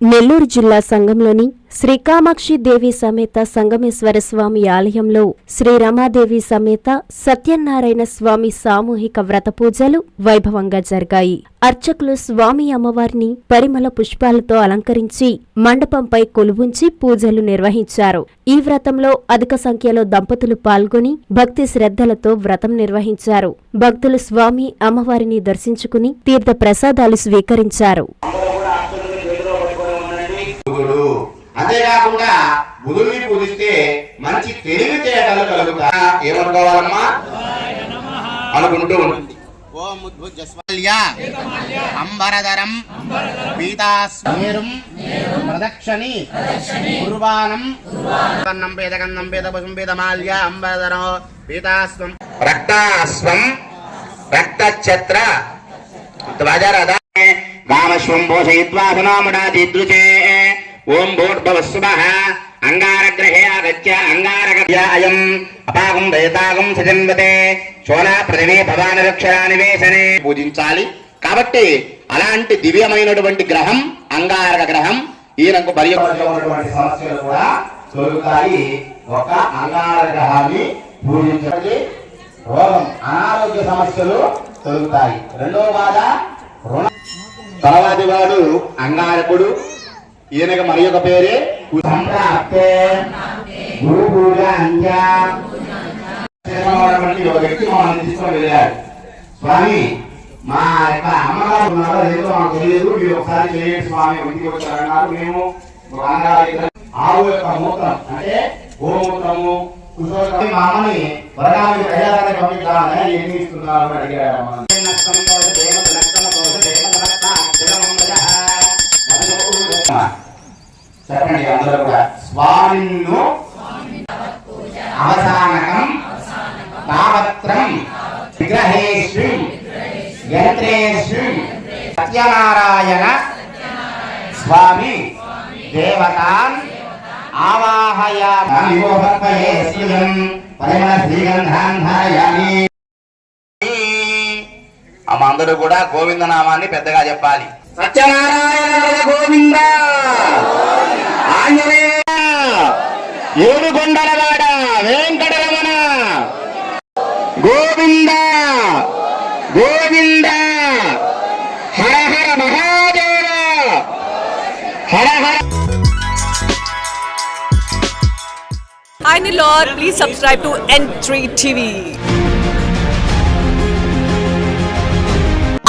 నెల్లూరు జిల్లా సంఘంలోని శ్రీ కామాక్షి దేవి సమేత సంగమేశ్వర స్వామి ఆలయంలో శ్రీ రమాదేవి సమేత సత్యనారాయణ స్వామి సామూహిక వ్రత పూజలు వైభవంగా జరిగాయి. అర్చకులు స్వామి అమ్మవారిని పరిమళ పుష్పాలతో అలంకరించి మండపంపై కొలువుంచి పూజలు నిర్వహించారు. ఈ వ్రతంలో అధిక సంఖ్యలో దంపతులు పాల్గొని భక్తి శ్రద్ధలతో వ్రతం నిర్వహించారు. భక్తులు స్వామి అమ్మవారిని దర్శించుకుని తీర్థ ప్రసాదాలు స్వీకరించారు. అంతేకాకుండా బుధుడిని పూజిస్తే మంచి తెలివితేటలు కలుగుతా. ఏమనుకోవాలమ్మా? అనుకుంటూ ఉంటుంది ఓం ఉద్భుజస్వల్య అంబరధరం. పీతాస్మేరుం. ప్రదక్షిణి. కుర్వాణం కన్నం పేద కన్నం పేద పశుం పేద మాల్య అంబరధరం పీతాస్వం రక్తాస్వం రక్తఛత్ర. ధ్వజరథ వామశ్వం పోషయిత్వా సునామడాదిదృశే ఓం భూర్భవస్సుభః అంగారగ్రహే ఆగత్య అంగారగత్య అయం. అపాగం దయతాగం సజన్వతే. శోనా పృథివీ భవానరక్షరాని వేసనే పూజించాలి. కాబట్టి అలాంటి దివ్యమైనటువంటి గ్రహం అంగారక గ్రహం ఈయనకు పర్యవటువంటి సమస్యలు కూడా తొలుగుతాయి ఒక అంగారక గ్రహాన్ని పూజించాలి రోగం అనారోగ్య సమస్యలు తొలుగుతాయి రెండవ బాధ రుణ. తర్వాతి వాడు అంగారకుడు. ఈయనకు మరి ఒక పేరే ఒక వ్యక్తి మమ్మల్ని తీసుకొని వెళ్ళాడు. స్వామి మా యొక్క అమ్మగారు ఉన్నారో లేదో మాకు తెలియదు. మీరు ఒకసారి చేయండి స్వామి ఇంటికి వచ్చారన్నారు మేము ఆవు యొక్క మూత్రం అంటే గోమూత్రము కుశోత్రం. మా అమ్మని త్వరగా మీరు ప్రజాదాన్ని పంపించాలని అని అడిగారు చెప్పండి అందరూ కూడా. స్వామిన్ను అవసానకం తావత్రం విగ్రహేషు యంత్రేషు సత్యనారాయణ స్వామి దేవతాన్ ఆవాహయామి. విమోహత్వయే శ్రీయం పరిమళ శ్రీగంధాన్ ధారయామి అమ్మ అందరూ కూడా గోవింద నామాన్ని పెద్దగా చెప్పాలి. సత్యనారాయణ గోవింద. ఆంజనేయ! ఏడుకొండలవాడ వెంకటరమణ! గోవింద! గోవింద! హర హర మహాదేవ! హర హర Hi Nilor, please subscribe to N3 TV.